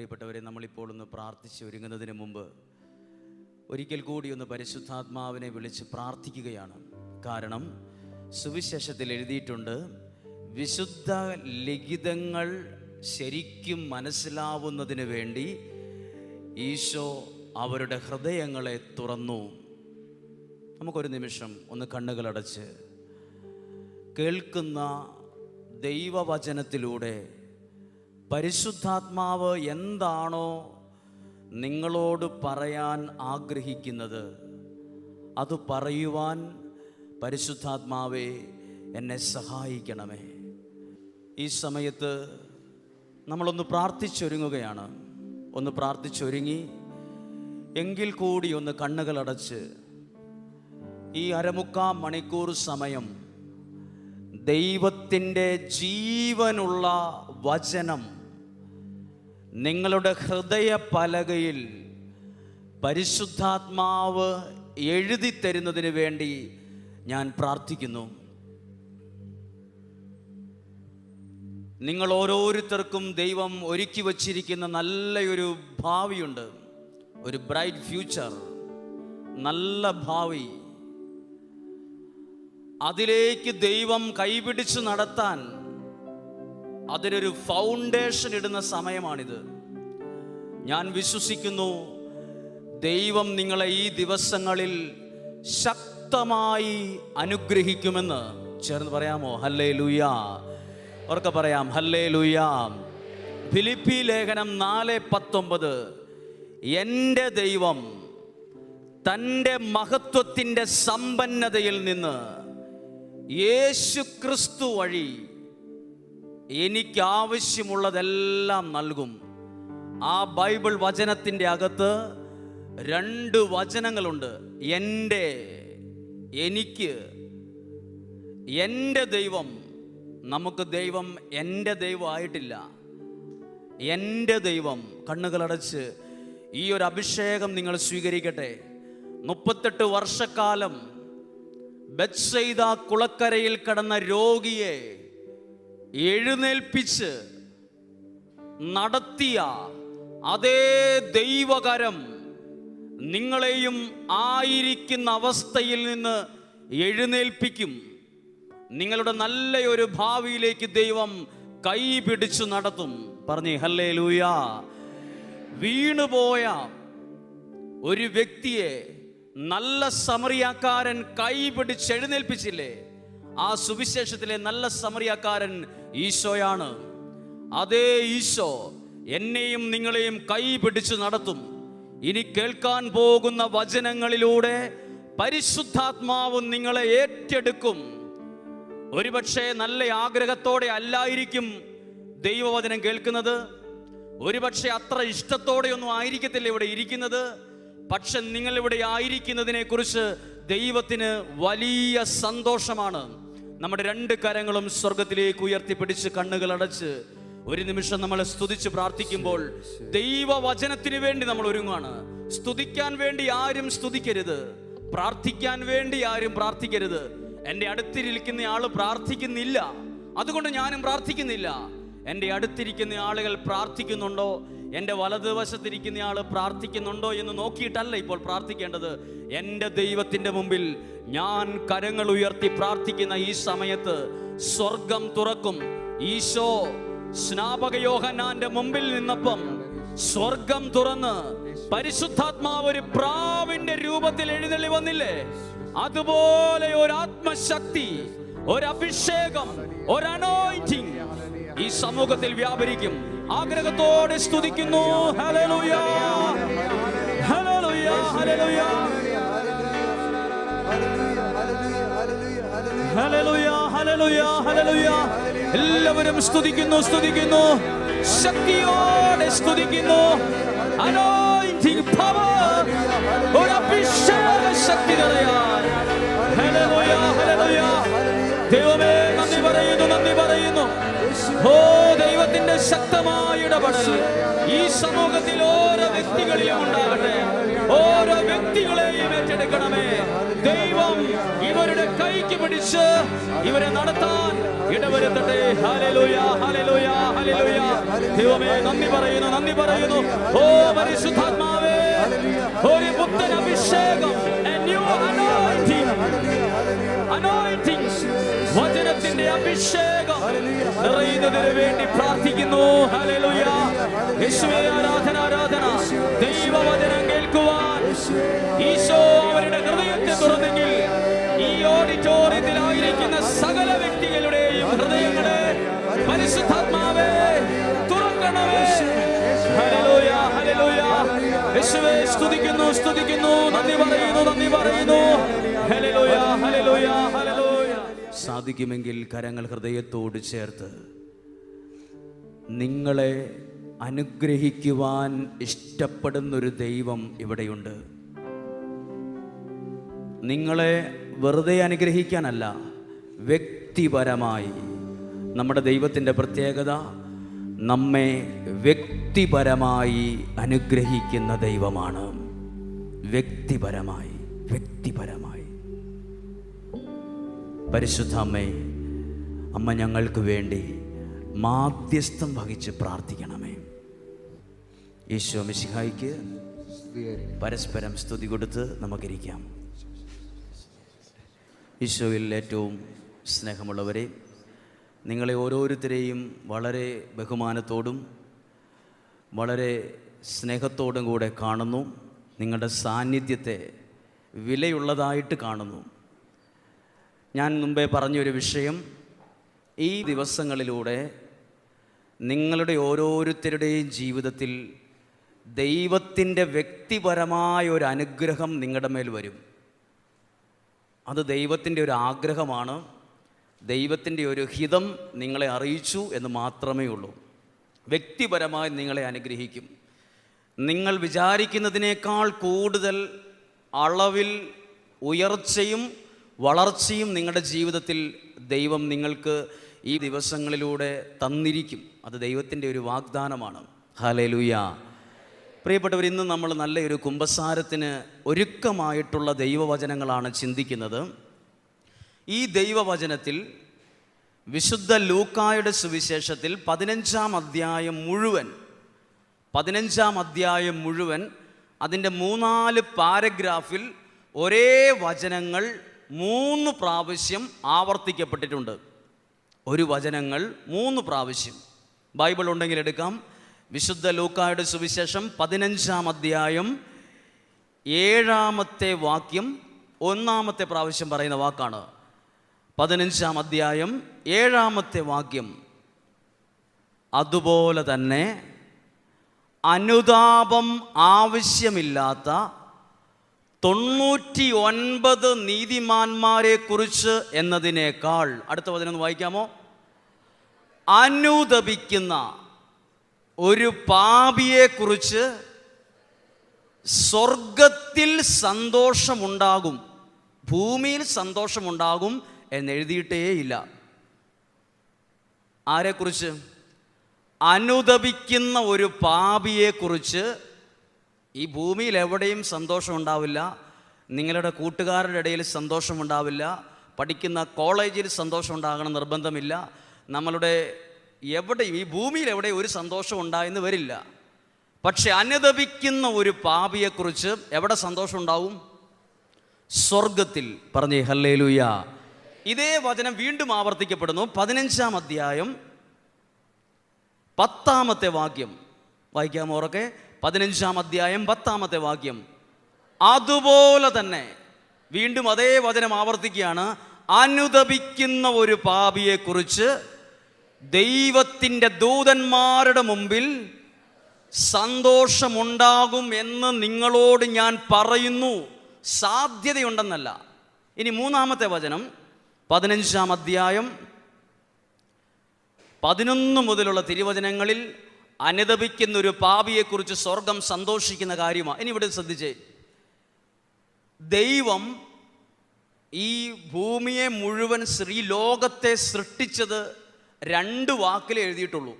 പ്രിയപ്പെട്ടവരെ നമ്മളിപ്പോൾ ഒന്ന് പ്രാർത്ഥിച്ച് ഒരുങ്ങുന്നതിന് മുമ്പ് ഒരിക്കൽ കൂടി ഒന്ന് പരിശുദ്ധാത്മാവിനെ വിളിച്ച് പ്രാർത്ഥിക്കുകയാണ്. കാരണം സുവിശേഷത്തിൽ എഴുതിയിട്ടുണ്ട് വിശുദ്ധ ലിഖിതങ്ങൾ ശരിക്കും മനസ്സിലാവുന്നതിന് വേണ്ടി ഈശോ അവരുടെ ഹൃദയങ്ങളെ തുറന്നു. നമുക്കൊരു നിമിഷം ഒന്ന് കണ്ണുകളടച്ച് കേൾക്കുന്ന ദൈവവചനത്തിലൂടെ പരിശുദ്ധാത്മാവ് എന്താണോ നിങ്ങളോട് പറയാൻ ആഗ്രഹിക്കുന്നത് അത് പറയുവാൻ പരിശുദ്ധാത്മാവെ എന്നെ സഹായിക്കണമേ. ഈ സമയത്ത് നമ്മളൊന്ന് പ്രാർത്ഥിച്ചൊരുങ്ങുകയാണ്. ഒന്ന് പ്രാർത്ഥിച്ചൊരുങ്ങി എങ്കിൽ കൂടി ഒന്ന് കണ്ണുകളടച്ച് ഈ അരമുക്കാൽ മണിക്കൂർ സമയം ദൈവത്തിന്റെ ജീവനുള്ള വചനം നിങ്ങളുടെ ഹൃദയ പലകയിൽ പരിശുദ്ധാത്മാവ് എഴുതി തരുന്നതിന് വേണ്ടി ഞാൻ പ്രാർത്ഥിക്കുന്നു. നിങ്ങൾ ഓരോരുത്തർക്കും ദൈവം ഒരുക്കി വച്ചിരിക്കുന്ന നല്ലൊരു ഭാവിയുണ്ട്. ഒരു ബ്രൈറ്റ് ഫ്യൂച്ചർ നല്ല ഭാവി. അതിലേക്ക് ദൈവം കൈപിടിച്ച് നടത്താൻ അതിനൊരു ഫൗണ്ടേഷൻ ഇടുന്ന സമയമാണിത്. ഞാൻ വിശ്വസിക്കുന്നു ദൈവം നിങ്ങളെ ഈ ദിവസങ്ങളിൽ ശക്തമായി അനുഗ്രഹിക്കുമെന്ന്. ചേർന്ന് പറയാമോ? ഹല്ലേ ലൂയാ ഉറക്കെ പറയാം ഹല്ലേ ലൂയാ ഫിലിപ്പി ലേഖനം നാല് പത്തൊമ്പത്. എന്റെ ദൈവം തന്റെ മഹത്വത്തിന്റെ സമ്പന്നതയിൽ നിന്ന് യേശു ക്രിസ്തു വഴി എനിക്ക് ആവശ്യമുള്ളതെല്ലാം നൽകും. ആ ബൈബിൾ വചനത്തിന്റെ അകത്ത് രണ്ട് വചനങ്ങളുണ്ട്. എന്റെ എനിക്ക് എന്റെ ദൈവം. നമുക്ക് ദൈവം എന്റെ ദൈവം ആയിട്ടില്ല എന്റെ ദൈവം. കണ്ണുകളടച്ച് ഈ ഒരു അഭിഷേകം നിങ്ങൾ സ്വീകരിക്കട്ടെ. മുപ്പത്തെട്ട് വർഷക്കാലം ബത്സൈദ കുളക്കരയിൽ കടന്ന രോഗിയെ എഴുന്നേൽപ്പിച്ച് നടത്തിയ അതേ ദൈവകരം നിങ്ങളെയും ആയിരിക്കുന്ന അവസ്ഥയിൽ നിന്ന് എഴുന്നേൽപ്പിക്കും. നിങ്ങളുടെ നല്ലൊരു ഭാവിയിലേക്ക് ദൈവം കൈ പിടിച്ചു നടത്തും. പറഞ്ഞേ ഹല്ലേ ലൂയാ വീണുപോയ ഒരു വ്യക്തിയെ നല്ല സമറിയാക്കാരൻ കൈ പിടിച്ച് എഴുന്നേൽപ്പിച്ചില്ലേ? ആ സുവിശേഷത്തിലെ നല്ല സമറിയാക്കാരൻ ഈശോയാണ്. അതേ ഈശോ എന്നെയും നിങ്ങളെയും കൈ പിടിച്ചു നടത്തും. ഇനി കേൾക്കാൻ പോകുന്ന വചനങ്ങളിലൂടെ പരിശുദ്ധാത്മാവ് നിങ്ങളെ ഏറ്റെടുക്കും. ഒരുപക്ഷെ നല്ല ആഗ്രഹത്തോടെ അല്ലായിരിക്കും ദൈവവചനം കേൾക്കുന്നത്. ഒരുപക്ഷെ അത്ര ഇഷ്ടത്തോടെയൊന്നും ആയിരിക്കത്തില്ല ഇവിടെ ഇരിക്കുന്നത്. പക്ഷെ നിങ്ങൾ ഇവിടെ ആയിരിക്കുന്നതിനെ കുറിച്ച് ദൈവത്തിന് വലിയ സന്തോഷമാണ്. നമ്മുടെ രണ്ട് കരങ്ങളും സ്വർഗത്തിലേക്ക് ഉയർത്തിപ്പിടിച്ച് കണ്ണുകൾ അടച്ച് ഒരു നിമിഷം നമ്മളെ സ്തുതിച്ച് പ്രാർത്ഥിക്കുമ്പോൾ ദൈവവചനത്തിന് വേണ്ടി നമ്മൾ ഒരുങ്ങുകയാണ് സ്തുതിക്കാൻ വേണ്ടി ആരും സ്തുതിക്കരുത്. പ്രാർത്ഥിക്കാൻ വേണ്ടി ആരും പ്രാർത്ഥിക്കരുത്. എന്റെ അടുത്തിരിക്കുന്ന ആൾ പ്രാർത്ഥിക്കുന്നില്ല. അതുകൊണ്ട് ഞാനും പ്രാർത്ഥിക്കുന്നില്ല. എന്റെ അടുത്തിരിക്കുന്ന ആളുകൾ പ്രാർത്ഥിക്കുന്നുണ്ടോ? എന്റെ വലതുവശത്തിരിക്കുന്ന ആൾ പ്രാർത്ഥിക്കുന്നുണ്ടോ എന്ന് നോക്കിയിട്ടല്ല ഇപ്പോൾ പ്രാർത്ഥിക്കേണ്ടത്. എന്റെ ദൈവത്തിന്റെ മുമ്പിൽ ഞാൻ കരങ്ങൾ ഉയർത്തി പ്രാർത്ഥിക്കുന്ന ഈ സമയത്ത് സ്വർഗം തുറക്കും. ഈശോ സ്നാപക യോഹന്നാന്റെ മുമ്പിൽ നിന്നപ്പം സ്വർഗം തുറന്ന് പരിശുദ്ധാത്മാവ് ഒരു പ്രാവിന്റെ രൂപത്തിൽ എഴുന്നള്ളി വന്നില്ലേ? അതുപോലെ ഒരു ആത്മശക്തി ഒരു അഭിഷേകം ഒരു അനോയിറ്റിംഗ് ഈ സമൂഹത്തിൽ വ്യാപരിക്കും. ആഗ്രഹത്തോടെ സ്തുതിക്കുന്നു. എല്ലാവരും സ്തുതിക്കുന്നു സ്തുതിക്കുന്നു. ശക്തിയോടെ സ്തുതിക്കുന്നു. ശക്തി നിറയാൻ. ദൈവമേ നന്ദി പറയുന്നു നന്ദി പറയുന്നു. ഓ ശക്തമായ ഇടപെടൽ. ഈ സമൂഹത്തിൽ ഓരോ വ്യക്തികളിലും ഉണ്ടാകട്ടെ. ഓരോ വ്യക്തികളെയും ഏറ്റെടുക്കണമേ. ദൈവം ഇവരുടെ കൈക്ക് പിടിച്ച് ഇവരെ നടത്താൻ ഇടവരുത്തട്ടെ. ഹാലലൂയ ഹാലലൂയ ഹാലലൂയ ദൈവമേ നന്ദി പറയുന്നു നന്ദി പറയുന്നു. ഓ പരിശുദ്ധാത്മാവേ ഒരു പുത്തൻ അഭിഷേകം anointing വചനത്തിന്റെ അഭിഷേകം. നിറയുന്നതിന് വേണ്ടി പ്രാർത്ഥിക്കുന്നു. ആരാധന ആരാധന. ദൈവവചനം കേൾക്കുവാൻ. ഈശോ അവരുടെ ഹൃദയത്തെ തുറന്നെങ്കിൽ ഈ ഓഡിറ്റോറിയത്തിലായിരിക്കുന്ന സകല വ്യക്തികളുടെയും ഹൃദയങ്ങളെ പരിശുദ്ധാത്മാവേ തുറക്കണമേ. സ്തുതിക്കുന്നു സ്തുതിക്കുന്നു. നന്ദി പറയുന്നു നന്ദി പറയുന്നു. ഹല്ലേലൂയ ഹല്ലേലൂയ സാധിക്കുമെങ്കിൽ കരങ്ങൾ ഹൃദയത്തോട് ചേർത്ത് നിങ്ങളെ അനുഗ്രഹിക്കുവാൻ ഇഷ്ടപ്പെടുന്നൊരു ദൈവം ഇവിടെയുണ്ട്. നിങ്ങളെ വെറുതെ അനുഗ്രഹിക്കാനല്ല വ്യക്തിപരമായി. നമ്മുടെ ദൈവത്തിന്റെ പ്രത്യേകത നമ്മെ വ്യക്തിപരമായി അനുഗ്രഹിക്കുന്ന ദൈവമാണ്. വ്യക്തിപരമായി വ്യക്തിപരമായി. പരിശുദ്ധ അമ്മേ അമ്മ ഞങ്ങൾക്ക് വേണ്ടി മാധ്യസ്ഥം വഹിച്ച് പ്രാർത്ഥിക്കണമേ. ഈശോ മിശിഹായിക്ക് പരസ്പരം സ്തുതി കൊടുത്ത് നമുക്കിരിക്കാം. ഈശോയിൽ ഏറ്റവും സ്നേഹമുള്ളവരെ നിങ്ങളെ ഓരോരുത്തരെയും വളരെ ബഹുമാനത്തോടും വളരെ സ്നേഹത്തോടും കൂടെ കാണുന്നു. നിങ്ങളുടെ സാന്നിധ്യത്തെ വിലയുള്ളതായിട്ട് കാണുന്നു. ഞാൻ മുമ്പേ പറഞ്ഞൊരു വിഷയം. ഈ ദിവസങ്ങളിലൂടെ നിങ്ങളുടെ ഓരോരുത്തരുടെയും ജീവിതത്തിൽ ദൈവത്തിന്റെ വ്യക്തിപരമായ ഒരു അനുഗ്രഹം നിങ്ങളുടെ മേൽ വരും. അത് ദൈവത്തിന്റെ ഒരു ആഗ്രഹമാണ്. ദൈവത്തിന്റെ ഒരു ഹിതം നിങ്ങളെ അറിയിച്ചു എന്ന് മാത്രമേ ഉള്ളൂ. വ്യക്തിപരമായി നിങ്ങളെ അനുഗ്രഹിക്കും. നിങ്ങൾ വിചാരിക്കുന്നതിനേക്കാൾ കൂടുതൽ അളവിൽ ഉയർച്ചയും വളർച്ചയും നിങ്ങളുടെ ജീവിതത്തിൽ ദൈവം നിങ്ങൾക്ക് ഈ ദിവസങ്ങളിലൂടെ തന്നിരിക്കും. അത് ദൈവത്തിന്റെ ഒരു വാഗ്ദാനമാണ്. ഹലലുയ പ്രിയപ്പെട്ടവർ ഇന്ന് നമ്മൾ നല്ലൊരു കുംഭസാരത്തിന് ഒരുക്കമായിട്ടുള്ള ദൈവവചനങ്ങളാണ് ചിന്തിക്കുന്നത്. ഈ ദൈവവചനത്തിൽ വിശുദ്ധ ലൂക്കായുടെ സുവിശേഷത്തിൽ പതിനഞ്ചാം അധ്യായം മുഴുവൻ പതിനഞ്ചാം അധ്യായം മുഴുവൻ അതിന്റെ മൂന്നാൽ പാരഗ്രാഫിൽ ഒരേ വചനങ്ങൾ മൂന്ന് പ്രാവശ്യം ആവർത്തിക്കപ്പെട്ടിട്ടുണ്ട്. ഒരു വചനങ്ങൾ മൂന്ന് പ്രാവശ്യം. ബൈബിൾ ഉണ്ടെങ്കിൽ എടുക്കാം. വിശുദ്ധ ലൂക്കായുടെ സുവിശേഷം പതിനഞ്ചാം അധ്യായം ഏഴാമത്തെ വാക്യം ഒന്നാമത്തെ പ്രാവശ്യം പറയുന്ന വാക്കാണ്. പതിനഞ്ചാം അധ്യായം ഏഴാമത്തെ വാക്യം. അതുപോലെ തന്നെ അനുതാപം ആവശ്യമില്ലാത്ത തൊണ്ണൂറ്റി ഒൻപത് നീതിമാന്മാരെ കുറിച്ച് എന്നതിനേക്കാൾ അടുത്ത വചനം വായിക്കാമോ? അനുദപിക്കുന്ന ഒരു പാപിയെക്കുറിച്ച് സ്വർഗത്തിൽ സന്തോഷമുണ്ടാകും ഭൂമിയിൽ സന്തോഷമുണ്ടാകും എന്നെഴുതിയിട്ടേയില്ല ആരെക്കുറിച്ച്? അനുദപിക്കുന്ന ഒരു പാപിയെക്കുറിച്ച് ഈ ഭൂമിയിൽ എവിടെയും സന്തോഷം ഉണ്ടാവില്ല. നിങ്ങളുടെ കൂട്ടുകാരുടെ ഇടയിൽ സന്തോഷമുണ്ടാവില്ല പഠിക്കുന്ന കോളേജിൽ സന്തോഷം ഉണ്ടാകണം നിർബന്ധമില്ല. നമ്മളുടെ എവിടെയും ഈ ഭൂമിയിൽ എവിടെയും ഒരു സന്തോഷം ഉണ്ടായെന്ന് വരില്ല. പക്ഷെ അനുദപിക്കുന്ന ഒരു പാപിയെക്കുറിച്ച് എവിടെ സന്തോഷം ഉണ്ടാവും? സ്വർഗത്തിൽ പറഞ്ഞേ ഹല്ലേലൂയ. ഇതേ വചനം വീണ്ടും ആവർത്തിക്കപ്പെടുന്നു. പതിനഞ്ചാം അധ്യായം പത്താമത്തെ വാക്യം. വായിക്കാമോ ഉറക്കെ? പതിനഞ്ചാം അധ്യായം പത്താമത്തെ വാക്യം. അതുപോലെ തന്നെ വീണ്ടും അതേ വചനം ആവർത്തിക്കുകയാണ്. അനുദപിക്കുന്ന ഒരു പാപിയെക്കുറിച്ച് ദൈവത്തിന്റെ ദൂതന്മാരുടെ മുമ്പിൽ സന്തോഷമുണ്ടാകും എന്ന് നിങ്ങളോട് ഞാൻ പറയുന്നു. സാധ്യതയുണ്ടെന്നല്ല. ഇനി മൂന്നാമത്തെ വചനം പതിനഞ്ചാം അധ്യായം പതിനൊന്ന് മുതലുള്ള തിരുവചനങ്ങളിൽ അനുദപിക്കുന്ന ഒരു പാപിയെക്കുറിച്ച് സ്വർഗം സന്തോഷിക്കുന്ന കാര്യമാണ് ഇനി ഇവിടെ ശ്രദ്ധിച്ചേ. ദൈവം ഈ ഭൂമിയെ മുഴുവൻ ശ്രീ ലോകത്തെ സൃഷ്ടിച്ചത് രണ്ട് വാക്കിലേ എഴുതിയിട്ടുള്ളൂ.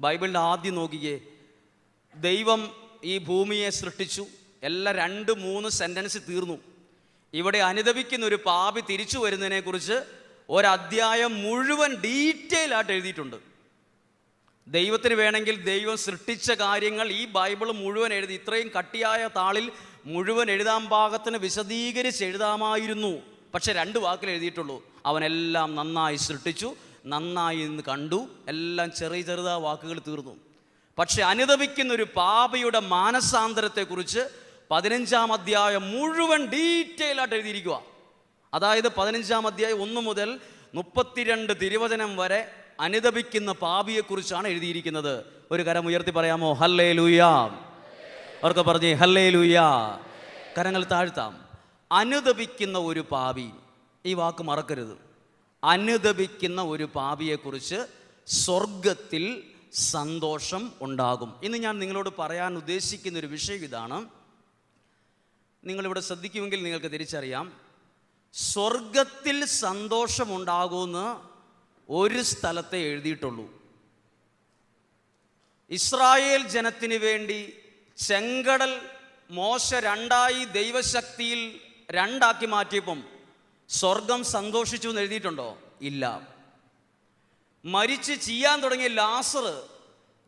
ബൈബിളിന്റെ ആദ്യം നോക്കിയേ ദൈവം ഈ ഭൂമിയെ സൃഷ്ടിച്ചു. എല്ലാ രണ്ട് മൂന്ന് സെന്റൻസ് തീർന്നു. ഇവിടെ അനുദപിക്കുന്ന ഒരു പാപി തിരിച്ചു വരുന്നതിനെ കുറിച്ച് ഒരധ്യായം മുഴുവൻ ഡീറ്റെയിൽ ആയിട്ട് എഴുതിയിട്ടുണ്ട്. ദൈവത്തിന് വേണമെങ്കിൽ ദൈവം സൃഷ്ടിച്ച കാര്യങ്ങൾ ഈ ബൈബിൾ മുഴുവൻ എഴുതി ഇത്രയും കട്ടിയായ താളിൽ മുഴുവൻ എഴുതാൻ പാകത്തിന് വിശദീകരിച്ച് എഴുതാമായിരുന്നു. പക്ഷെ രണ്ട് വാക്കിൽ എഴുതിയിട്ടുള്ളൂ. അവനെല്ലാം നന്നായി സൃഷ്ടിച്ചു നന്നായി ഇന്ന് കണ്ടു എല്ലാം ചെറിയ ചെറുതാ വാക്കുകൾ തീർന്നു. പക്ഷെ അനുദപിക്കുന്ന ഒരു പാപയുടെ മാനസാന്തരത്തെക്കുറിച്ച് പതിനഞ്ചാം അധ്യായം മുഴുവൻ ഡീറ്റെയിൽ ആയിട്ട് എഴുതിയിരിക്കുക അതായത് പതിനഞ്ചാം അധ്യായം ഒന്ന് മുതൽ മുപ്പത്തിരണ്ട് തിരുവചനം വരെ അനുദപിക്കുന്ന പാപിയെക്കുറിച്ചാണ് എഴുതിയിരിക്കുന്നത്. ഒരു കരം ഉയർത്തി പറയാമോ? ഹല്ലേ ലൂയാ അവർക്ക് പറഞ്ഞേ ഹല്ലേ ലൂയാ കരങ്ങൾ താഴ്ത്താം. അനുദപിക്കുന്ന ഒരു പാപി. ഈ വാക്ക് മറക്കരുത്. അനുദപിക്കുന്ന ഒരു പാപിയെക്കുറിച്ച് സ്വർഗത്തിൽ സന്തോഷം ഉണ്ടാകും. ഇന്ന് ഞാൻ നിങ്ങളോട് പറയാൻ ഉദ്ദേശിക്കുന്ന ഒരു വിഷയം ഇതാണ്. നിങ്ങളിവിടെ ശ്രദ്ധിക്കുമെങ്കിൽ നിങ്ങൾക്ക് തിരിച്ചറിയാം. സ്വർഗത്തിൽ സന്തോഷമുണ്ടാകുമെന്ന് ഒരു സ്ഥലത്തെ എഴുതിയിട്ടുള്ളൂ. ഇസ്രായേൽ ജനത്തിന് വേണ്ടി ചെങ്കടൽ മോശ രണ്ടായി ദൈവശക്തിയിൽ രണ്ടാക്കി മാറ്റിയപ്പം സ്വർഗം സന്തോഷിച്ചു എന്ന് എഴുതിയിട്ടുണ്ടോ? ഇല്ല. മരിച്ച് ചെയ്യാൻ തുടങ്ങിയ ലാസർ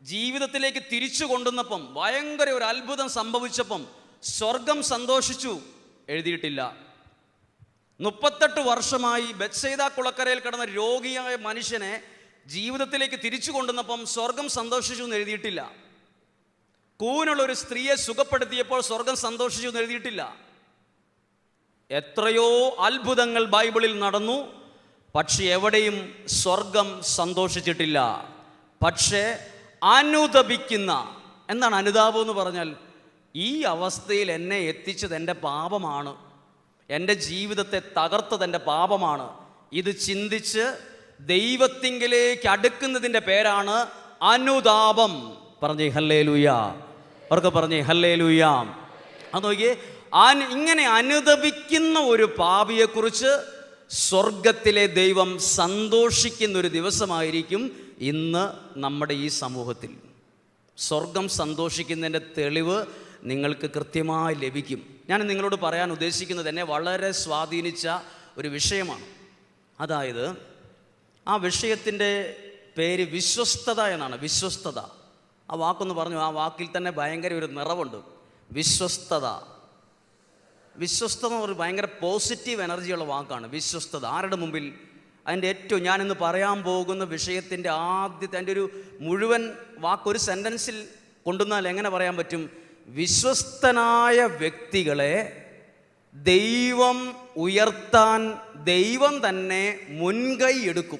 ജീവിതത്തിലേക്ക് തിരിച്ചു കൊണ്ടുവന്നപ്പം ഭയങ്കര ഒരു അത്ഭുതം സംഭവിച്ചപ്പം സ്വർഗം സന്തോഷിച്ചു എഴുതിയിട്ടില്ല. മുപ്പത്തെട്ട് വർഷമായി ബത്സൈദ കുളക്കരയിൽ കിടന്ന രോഗിയായ മനുഷ്യനെ ജീവിതത്തിലേക്ക് തിരിച്ചു കൊണ്ടുവന്നപ്പം സ്വർഗം സന്തോഷിച്ചു എന്ന് എഴുതിയിട്ടില്ല. കൂനുള്ള ഒരു സ്ത്രീയെ സുഖപ്പെടുത്തിയപ്പോൾ സ്വർഗം സന്തോഷിച്ചു എന്ന് എഴുതിയിട്ടില്ല. എത്രയോ അത്ഭുതങ്ങൾ ബൈബിളിൽ നടന്നു. പക്ഷെ എവിടെയും സ്വർഗം സന്തോഷിച്ചിട്ടില്ല. പക്ഷേ അനുദപിക്കുന്ന എന്താണ് അനുതാപം എന്ന് പറഞ്ഞാൽ ഈ അവസ്ഥയിൽ എന്നെ എത്തിച്ചത് എന്റെ പാപമാണ്. എന്റെ ജീവിതത്തെ തകർത്തത് എന്റെ പാപമാണ്. ഇത് ചിന്തിച്ച് ദൈവത്തിങ്കിലേക്ക് അടുക്കുന്നതിന്റെ പേരാണ് അനുതാപം. പറഞ്ഞേ ഹല്ലേ ലൂയാ അവർക്ക് പറഞ്ഞേ ഹല്ലേ ലൂയ അത് നോക്കിയേ ഇങ്ങനെ അനുദപിക്കുന്ന ഒരു പാപിയെക്കുറിച്ച് സ്വർഗത്തിലെ ദൈവം സന്തോഷിക്കുന്ന ഒരു ദിവസമായിരിക്കും ഇന്ന് നമ്മുടെ ഈ സമൂഹത്തിൽ. സ്വർഗം സന്തോഷിക്കുന്നതിന്റെ തെളിവ് നിങ്ങൾക്ക് കൃത്യമായി ലഭിക്കും. ഞാൻ നിങ്ങളോട് പറയാൻ ഉദ്ദേശിക്കുന്നത് തന്നെ വളരെ സ്വാധീനിച്ച ഒരു വിഷയമാണ്. അതായത് ആ വിഷയത്തിന്റെ പേര് വിശ്വസ്തത എന്നാണ് വിശ്വസ്തത. ആ വാക്കൊന്ന് പറഞ്ഞു ആ വാക്കിൽ തന്നെ ഭയങ്കര ഒരു നിറവുണ്ട്. വിശ്വസ്തത. വിശ്വസ്തത എന്ന് ഒരു ഭയങ്കര പോസിറ്റീവ് എനർജിയുള്ള വാക്കാണ് വിശ്വസ്തത. ആരുടെ മുമ്പിൽ? അതിന്റെ ഏറ്റവും ഞാനിന്ന് പറയാൻ പോകുന്ന വിഷയത്തിന്റെ ആദ്യത്തെ അതിന്റെ ഒരു മുഴുവൻ വാക്ക് ഒരു സെന്റൻസിൽ കൊണ്ടുവന്നാൽ എങ്ങനെ പറയാൻ പറ്റും? വിശ്വസ്തനായ വ്യക്തികളെ ദൈവം ഉയർത്താൻ ദൈവം തന്നെ മുൻകൈ എടുക്കും.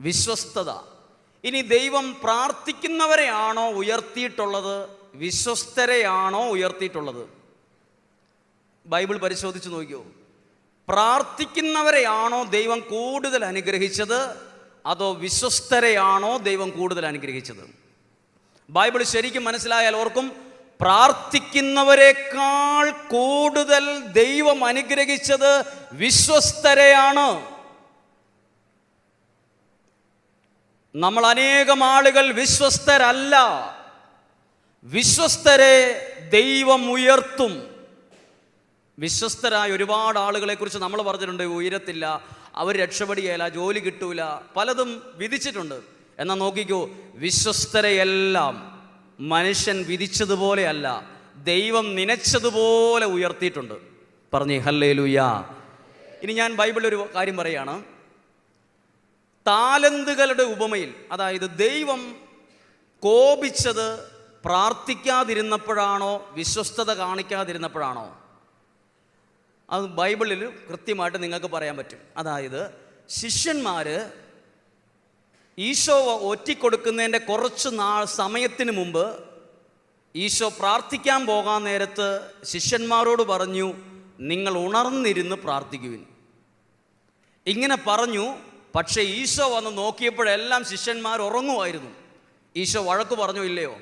വിശ്വസ്തത. ഇനി ദൈവം പ്രാർത്ഥിക്കുന്നവരെയാണോ ഉയർത്തിയിട്ടുള്ളത്? വിശ്വസ്തരെയാണോ ഉയർത്തിയിട്ടുള്ളത്? ബൈബിൾ പരിശോധിച്ച് നോക്കിയോ? പ്രാർത്ഥിക്കുന്നവരെയാണോ ദൈവം കൂടുതൽ അനുഗ്രഹിച്ചത്? അതോ വിശ്വസ്തരെയാണോ ദൈവം കൂടുതൽ അനുഗ്രഹിച്ചത്? ബൈബിൾ ശരിക്കും മനസ്സിലായാൽ ഓർക്കും പ്രാർത്ഥിക്കുന്നവരെക്കാൾ കൂടുതൽ ദൈവം അനുഗ്രഹിച്ചത് വിശ്വസ്തരെയാണ്. നമ്മൾ അനേകം ആളുകൾ വിശ്വസ്തരല്ല. വിശ്വസ്തരെ ദൈവം ഉയർത്തും. വിശ്വസ്തരായ ഒരുപാട് ആളുകളെ കുറിച്ച് നമ്മൾ പറഞ്ഞിട്ടുണ്ട് ഉയരത്തില്ല അവർ രക്ഷപ്പെടുകയില്ല ജോലി കിട്ടൂല. പലതും വിധിച്ചിട്ടുണ്ട്. എന്നാൽ നോക്കിക്കോ വിശ്വസ്തരെയെല്ലാം മനുഷ്യൻ വിധിച്ചതുപോലെയല്ല ദൈവം നനച്ചതുപോലെ ഉയർത്തിയിട്ടുണ്ട്. പറഞ്ഞേ ഹല്ലേ ലുയാ ഇനി ഞാൻ ബൈബിളിൽ ഒരു കാര്യം പറയുകയാണ്. താലന്തുകളുടെ ഉപമയിൽ അതായത് ദൈവം കോപിച്ചത് പ്രാർത്ഥിക്കാതിരുന്നപ്പോഴാണോ വിശ്വസ്തത കാണിക്കാതിരുന്നപ്പോഴാണോ? അത് ബൈബിളിൽ കൃത്യമായിട്ട് നിങ്ങൾക്ക് പറയാൻ പറ്റും. അതായത് ശിഷ്യന്മാർ ഈശോ ഒറ്റിക്കൊടുക്കുന്നതിന്റെ കുറച്ച് നാൾ സമയത്തിന് മുമ്പ് ഈശോ പ്രാർത്ഥിക്കാൻ പോകാൻ നേരത്ത് ശിഷ്യന്മാരോട് പറഞ്ഞു നിങ്ങൾ ഉണർന്നിരുന്ന് പ്രാർത്ഥിക്കുവിൻ. ഇങ്ങനെ പറഞ്ഞു പക്ഷേ ഈശോ വന്ന് നോക്കിയപ്പോഴെല്ലാം ശിഷ്യന്മാർ ഉറങ്ങുമായിരുന്നു. ഈശോ വഴക്ക് പറഞ്ഞു ഇല്ലയോ?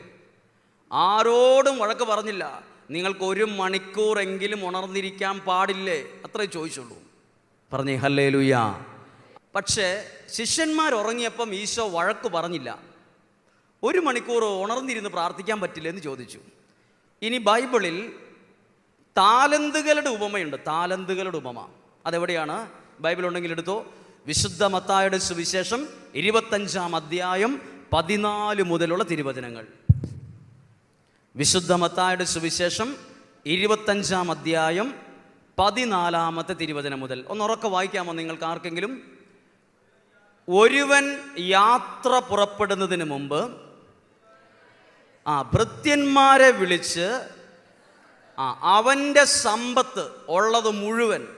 ആരോടും വഴക്ക് പറഞ്ഞില്ല. നിങ്ങൾക്ക് ഒരു മണിക്കൂറെങ്കിലും ഉണർന്നിരിക്കാൻ പാടില്ലേ? അത്രേ ചോദിച്ചുള്ളൂ. പറഞ്ഞേ ഹല്ലേ ലുയാ പക്ഷേ ശിഷ്യന്മാർ ഉറങ്ങിയപ്പം ഈശോ വഴക്ക് പറഞ്ഞില്ല. ഒരു മണിക്കൂർ ഉണർന്നിരുന്ന് പ്രാർത്ഥിക്കാൻ പറ്റില്ല എന്ന് ചോദിച്ചു. ഇനി ബൈബിളിൽ താലന്തുകളുടെ ഉപമയുണ്ട്. താലന്തുകളുടെ ഉപമ. അതെവിടെയാണ്? ബൈബിൾ ഉണ്ടെങ്കിൽ എടുത്തോ. വിശുദ്ധ മത്തായുടെ സുവിശേഷം ഇരുപത്തഞ്ചാം അധ്യായം പതിനാല് മുതലുള്ള തിരുവചനങ്ങൾ. വിശുദ്ധ മത്തായുടെ സുവിശേഷം ഇരുപത്തഞ്ചാം അധ്യായം പതിനാലാമത്തെ തിരുവചനം മുതൽ. ഒന്ന് ഉറക്കെ വായിക്കാമോ നിങ്ങൾക്ക് ആർക്കെങ്കിലും? ഒരുവൻ യാത്ര പുറപ്പെടുന്നതിന് മുമ്പ് ആ ഭൃത്യന്മാരെ വിളിച്ച് ആ അവന്റെ സമ്പത്ത് ഉള്ളത് മുഴുവൻ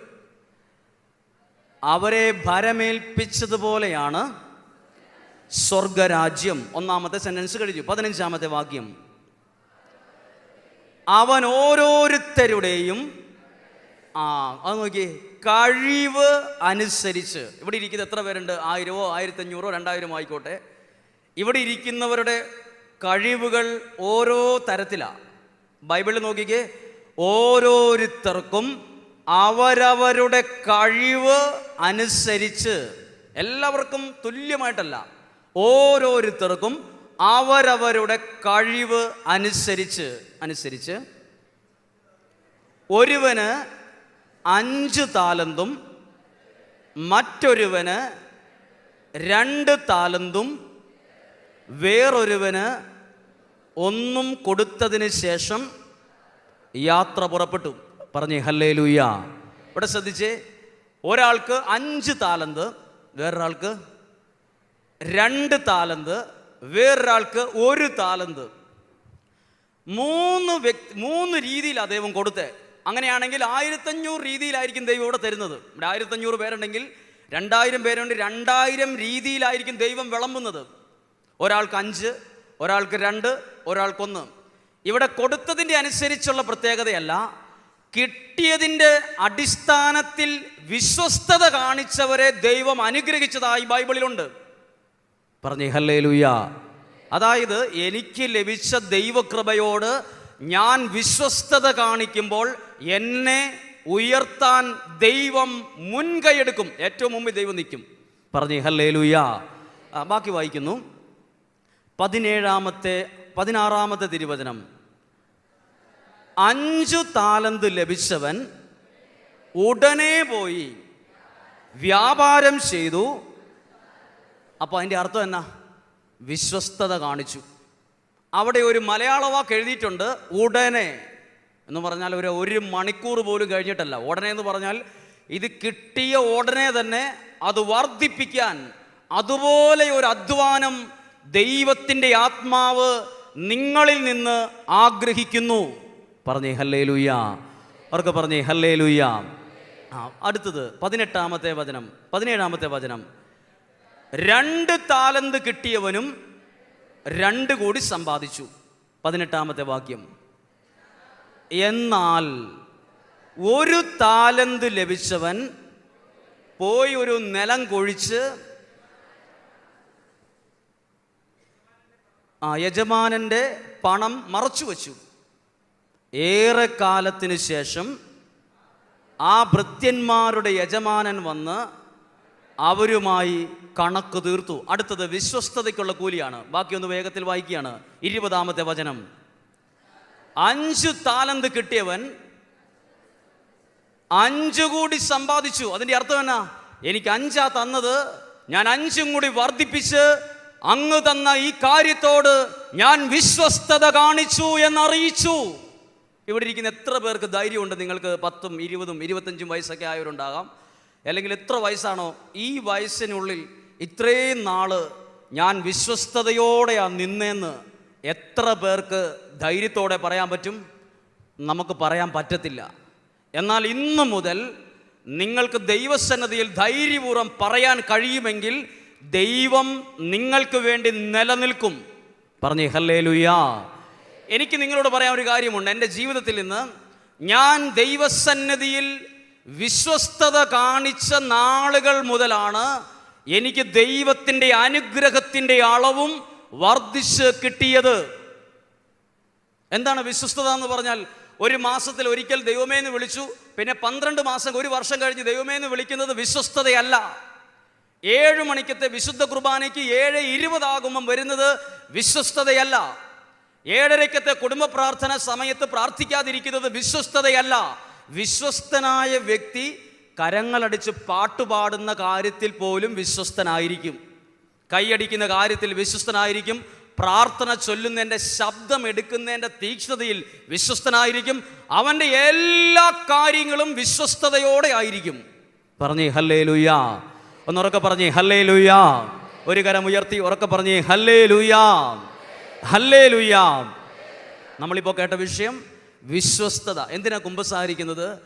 അവരെ ഭരമേൽപ്പിച്ചതുപോലെയാണ് സ്വർഗരാജ്യം. ഒന്നാമത്തെ സെന്റൻസ് കഴിഞ്ഞു. പതിനഞ്ചാമത്തെ വാക്യം. അവൻ ഓരോരുത്തരുടെയും ആ അത് നോക്കിയേ. കഴിവ് അനുസരിച്ച് ഇവിടെ ഇരിക്കുന്ന എത്ര പേരുണ്ട്? ആയിരമോ ആയിരത്തഞ്ഞൂറോ രണ്ടായിരമോ ആയിക്കോട്ടെ. ഇവിടെ ഇരിക്കുന്നവരുടെ കഴിവുകൾ ഓരോ തരത്തിലാണ് ബൈബിളിൽ നോക്കിക്കേ ഓരോരുത്തർക്കും അവരവരുടെ കഴിവ് അനുസരിച്ച് എല്ലാവർക്കും തുല്യമായിട്ടല്ല ഓരോരുത്തർക്കും അവരവരുടെ കഴിവ് അനുസരിച്ച് അനുസരിച്ച് ഒരുവന് അഞ്ച് താലന്തും മറ്റൊരുവന് രണ്ട് താലന്തും വേറൊരുവന് ഒന്നും കൊടുത്തതിന് ശേഷം യാത്ര പുറപ്പെട്ടു. പറഞ്ഞേ ഹല്ലേ ലൂയ ഇവിടെ ശ്രദ്ധിച്ചേ ഒരാൾക്ക് അഞ്ച് താലന്ത് വേറൊരാൾക്ക് രണ്ട് താലന്ത് വേറൊരാൾക്ക് ഒരു താലന്ത്. മൂന്ന് വ്യക്തി മൂന്ന് രീതിയിൽ ദൈവം കൊടുത്തേ. അങ്ങനെയാണെങ്കിൽ ആയിരത്തഞ്ഞൂറ് രീതിയിലായിരിക്കും ദൈവം ഇവിടെ തരുന്നത്. ഇവിടെ ആയിരത്തഞ്ഞൂറ് പേരുണ്ടെങ്കിൽ രണ്ടായിരം പേരുണ്ട് രണ്ടായിരം രീതിയിലായിരിക്കും ദൈവം വിളമ്പുന്നത്. ഒരാൾക്ക് അഞ്ച് ഒരാൾക്ക് രണ്ട് ഒരാൾക്കൊന്ന് ഇവിടെ കൊടുത്തതിന്റെ അനുസരിച്ചുള്ള പ്രത്യേകതയല്ല കിട്ടിയതിന്റെ അടിസ്ഥാനത്തിൽ വിശ്വസ്തത കാണിച്ചവരെ ദൈവം അനുഗ്രഹിച്ചതായി ബൈബിളിലുണ്ട്. പറഞ്ഞേ ഹല്ലേ ലുയ്യ അതായത് എനിക്ക് ലഭിച്ച ദൈവകൃപയോട് ഞാൻ വിശ്വസ്തത കാണിക്കുമ്പോൾ എന്നെ ഉയർത്താൻ ദൈവം മുൻകൈയെടുക്കും. ഏറ്റവും മുമ്പിൽ ദൈവം നിൽക്കും. പറഞ്ഞു ഹല്ലേ ലുയാ ബാക്കി വായിക്കുന്നു. പതിനേഴാമത്തെ പതിനാറാമത്തെ തിരുവചനം. അഞ്ചു താലന്ത് ലഭിച്ചവൻ ഉടനെ പോയി വ്യാപാരം ചെയ്തു. അപ്പോൾ അതിന്റെ അർത്ഥം എന്നാ? വിശ്വസ്തത കാണിച്ചു. അവിടെ ഒരു മലയാള വാക്ക് എഴുതിയിട്ടുണ്ട് ഉടനെ. എന്ന് പറഞ്ഞാൽ ഒരു ഒരു മണിക്കൂർ പോലും കഴിഞ്ഞിട്ടല്ല. ഉടനെ എന്ന് പറഞ്ഞാൽ ഇത് കിട്ടിയ ഉടനെ തന്നെ അത് വർദ്ധിപ്പിക്കാൻ അതുപോലെ ഒരു അധ്വാനം ദൈവത്തിന്റെ ആത്മാവ് നിങ്ങളിൽ നിന്ന് ആഗ്രഹിക്കുന്നു. പറഞ്ഞേ ഹല്ലേ ലുയ്യ അവർക്ക് പറഞ്ഞേ ഹല്ലേ ലുയ്യ ആ അടുത്തത് പതിനെട്ടാമത്തെ വചനം പതിനേഴാമത്തെ വചനം. രണ്ട് താലന്ത് കിട്ടിയവനും രണ്ട് കോടി സമ്പാദിച്ചു. പതിനെട്ടാമത്തെ വാക്യം. എന്നാൽ ഒരു താലന്ത് ലഭിച്ചവൻ പോയി ഒരു നിലം കൊഴിച്ച് ആ യജമാനന്റെ പണം മറച്ചു വച്ചു. ഏറെ കാലത്തിന് ശേഷം ആ ഭൃത്യന്മാരുടെ യജമാനൻ വന്ന് അവരുമായി കണക്ക് തീർത്തു. അടുത്തത് വിശ്വസ്തതയ്ക്കുള്ള കൂലിയാണ്. ബാക്കിയൊന്ന് വേഗത്തിൽ വായിക്കുകയാണ്. ഇരുപതാമത്തെ വചനം. അഞ്ചു താലന്ത് കിട്ടിയവൻ അഞ്ചു കൂടി സമ്പാദിച്ചു. അതിന്റെ അർത്ഥം എന്നാ? എനിക്ക് അഞ്ചാ തന്നത്. ഞാൻ അഞ്ചും കൂടി വർദ്ധിപ്പിച്ച് അങ്ങ് തന്ന ഈ കാര്യത്തോട് ഞാൻ വിശ്വസ്തത കാണിച്ചു എന്നറിയിച്ചു. ഇവിടെ ഇരിക്കുന്ന എത്ര പേർക്ക് ധൈര്യമുണ്ട്? നിങ്ങൾക്ക് പത്തും ഇരുപതും ഇരുപത്തഞ്ചും വയസ്സൊക്കെ ആയവരുണ്ടാകാം. അല്ലെങ്കിൽ എത്ര വയസ്സാണോ? ഈ വയസ്സിനുള്ളിൽ ഇത്രയും നാൾ ഞാൻ വിശ്വസ്തയോടെയാണ് നിന്നേന്ന് എത്ര പേർക്ക് ധൈര്യത്തോടെ പറയാൻ പറ്റും? നമുക്ക് പറയാൻ പറ്റത്തില്ല. എന്നാൽ ഇന്ന് മുതൽ നിങ്ങൾക്ക് ദൈവസന്നതിയിൽ ധൈര്യപൂർവം പറയാൻ കഴിയുമെങ്കിൽ ദൈവം നിങ്ങൾക്ക് വേണ്ടി നിലനിൽക്കും. പറഞ്ഞേ ഹല്ലേ ലുയാ എനിക്ക് നിങ്ങളോട് പറയാൻ ഒരു കാര്യമുണ്ട്. എന്റെ ജീവിതത്തിൽ നിന്ന് ഞാൻ ദൈവസന്നതിയിൽ വിശ്വസ്തത കാണിച്ച നാളുകൾ മുതലാണ് എനിക്ക് ദൈവത്തിന്റെ അനുഗ്രഹത്തിന്റെ അളവും വർദ്ധിച്ച് കിട്ടിയത്. എന്താണ് വിശ്വസ്തത എന്ന് പറഞ്ഞാൽ ഒരു മാസത്തിൽ ഒരിക്കൽ ദൈവമേ എന്ന് വിളിച്ചു പിന്നെ പന്ത്രണ്ട് മാസം ഒരു വർഷം കഴിഞ്ഞ് ദൈവമേ എന്ന് വിളിക്കുന്നത് വിശ്വസ്തതയല്ല. ഏഴ് മണിക്കത്തെ വിശുദ്ധ കുർബാനയ്ക്ക് ഏഴ് ഇരുപതാകുമ്പം വരുന്നത് വിശ്വസ്തതയല്ല. ഏഴരയ്ക്കത്തെ കുടുംബ പ്രാർത്ഥന സമയത്ത് പ്രാർത്ഥിക്കാതിരിക്കുന്നത് വിശ്വസ്തതയല്ല. വിശ്വസ്തനായ വ്യക്തി കരങ്ങളടിച്ച് പാട്ടുപാടുന്ന കാര്യത്തിൽ പോലും വിശ്വസ്തനായിരിക്കും. കൈയടിക്കുന്ന കാര്യത്തിൽ വിശ്വസ്തനായിരിക്കും. പ്രാർത്ഥന ചൊല്ലുന്നതിന്റെ ശബ്ദം എടുക്കുന്നതിന്റെ തീക്ഷ്ണതയിൽ വിശ്വസ്തനായിരിക്കും. അവന്റെ എല്ലാ കാര്യങ്ങളും വിശ്വസ്തതയോടെ ആയിരിക്കും. പറഞ്ഞേ ഹല്ലേ ലുയാ ഒന്നുറക്കെ പറഞ്ഞേ ഹല്ലേ ലുയാ ഒരു കരം ഉയർത്തി ഉറക്കെ പറഞ്ഞേ ഹല്ലേ ലുയാ ഹല്ലേ ലുയാ നമ്മളിപ്പോൾ കേട്ട വിഷയം വിശ്വസ്തത. എന്തിനാ കുമ്പസാരിക്കുന്നത്?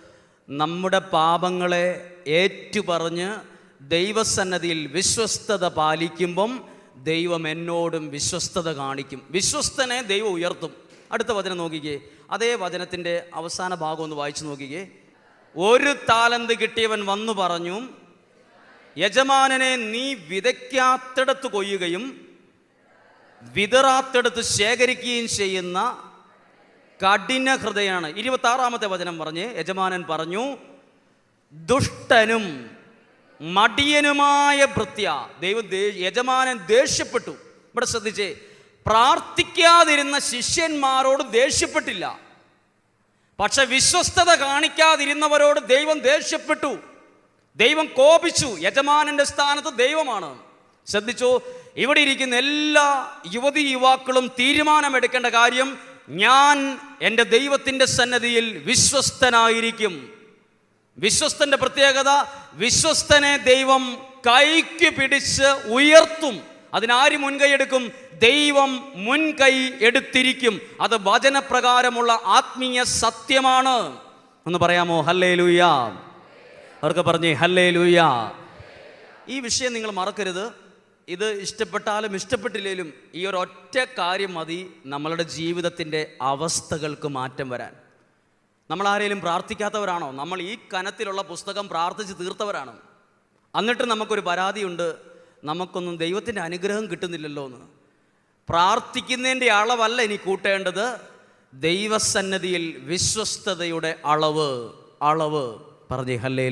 നമ്മുടെ പാപങ്ങളെ ഏറ്റുപറഞ്ഞ് ദൈവസന്നതിയിൽ വിശ്വസ്തത പാലിക്കുമ്പം ദൈവം എന്നോടും വിശ്വസ്തത കാണിക്കും. വിശ്വസ്തനെ ദൈവം ഉയർത്തും. അടുത്ത വചനം നോക്കിക്കേ. അതേ വചനത്തിന്റെ അവസാന ഭാഗം ഒന്ന് വായിച്ചു നോക്കിക്കേ. ഒരു താലന്ത് കിട്ടിയവൻ വന്നു പറഞ്ഞു യജമാനനെ നീ വിതയ്ക്കാത്തിടത്ത് കൊയ്യുകയും വിതറാത്തടത്ത് ശേഖരിക്കുകയും ചെയ്യുന്ന കഠിന ഹൃദയാണ് ഇരുപത്തി ആറാമത്തെ വചനം പറഞ്ഞ് യജമാനൻ പറഞ്ഞു ദുഷ്ടനും മടിയനുമായ ഭൃത്യ. ദൈവം യജമാനൻ ദേഷ്യപ്പെട്ടു. ഇവിടെ ശ്രദ്ധിച്ചേ പ്രാർത്ഥിക്കാതിരുന്ന ശിഷ്യന്മാരോട് ദേഷ്യപ്പെട്ടില്ല. പക്ഷെ വിശ്വസ്തത കാണിക്കാതിരുന്നവരോട് ദൈവം ദേഷ്യപ്പെട്ടു. ദൈവം കോപിച്ചു. യജമാനന്റെ സ്ഥാനത്ത് ദൈവമാണ്. ശ്രദ്ധിച്ചു ഇവിടെ ഇരിക്കുന്ന എല്ലാ യുവതി യുവാക്കളും തീരുമാനമെടുക്കേണ്ട കാര്യം ഞാൻ എന്റെ ദൈവത്തിന്റെ സന്നദ്ധിയിൽ വിശ്വസ്തനായിരിക്കും. വിശ്വസ്തന്റെ പ്രത്യേകത വിശ്വസ്തനെ ദൈവം കൈക്ക് പിടിച്ച് ഉയർത്തും. അതിനാര് മുൻകൈ എടുക്കും? ദൈവം മുൻകൈ എടുത്തിരിക്കും. അത് വചനപ്രകാരമുള്ള ആത്മീയ സത്യമാണ്. ഒന്ന് പറയാമോ? ഹല്ലേ ലൂയ അവർക്ക് പറഞ്ഞേ ഹല്ലേ ലൂയ ഈ വിഷയം നിങ്ങൾ മറക്കരുത്. ഇത് ഇഷ്ടപ്പെട്ടാലും ഇഷ്ടപ്പെട്ടില്ലെങ്കിലും ഈ ഒരു ഒറ്റ കാര്യം മതി. നമ്മളുടെ ജീവിതത്തിന്റെ അവസ്ഥകൾക്ക് മാറ്റം വരാൻ. നമ്മൾ ആരെങ്കിലും പ്രാർത്ഥിക്കാത്തവരാണോ? നമ്മൾ ഈ കനത്തിലുള്ള പുസ്തകം പ്രാർത്ഥിച്ച് തീർത്തവരാണ്? എന്നിട്ട് നമുക്കൊരു പരാതിയുണ്ട്. നമുക്കൊന്നും ദൈവത്തിന്റെ അനുഗ്രഹം കിട്ടുന്നില്ലല്ലോ എന്ന് പ്രാർത്ഥിക്കുന്നതിന്റെ അളവല്ല ഇനി കൂട്ടേണ്ടത്. ദൈവസന്നതിയിൽ വിശ്വസ്തതയുടെ അളവ് അളവ്. പറഞ്ഞേ ഹല്ലേ